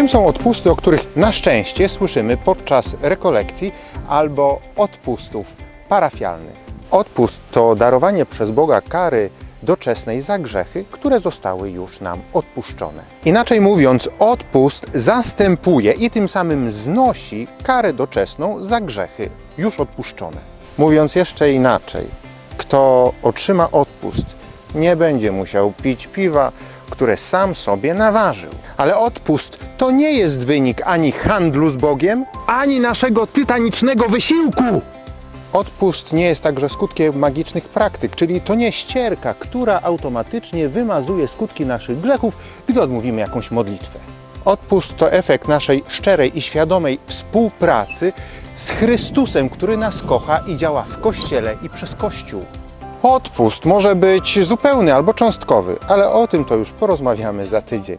Czym są odpusty, o których na szczęście słyszymy podczas rekolekcji albo odpustów parafialnych? Odpust to darowanie przez Boga kary doczesnej za grzechy, które zostały już nam odpuszczone. Inaczej mówiąc, odpust zastępuje i tym samym znosi karę doczesną za grzechy już odpuszczone. Mówiąc jeszcze inaczej, kto otrzyma odpust, nie będzie musiał pić piwa, które sam sobie naważył. Ale odpust to nie jest wynik ani handlu z Bogiem, Ani naszego tytanicznego wysiłku! Odpust nie jest także skutkiem magicznych praktyk, czyli to nie ścierka, która automatycznie wymazuje skutki naszych grzechów, gdy odmówimy jakąś modlitwę. Odpust to efekt naszej szczerej i świadomej współpracy z Chrystusem, który nas kocha i działa w Kościele i przez Kościół. Odpust może być zupełny albo cząstkowy, ale o tym to już porozmawiamy za tydzień.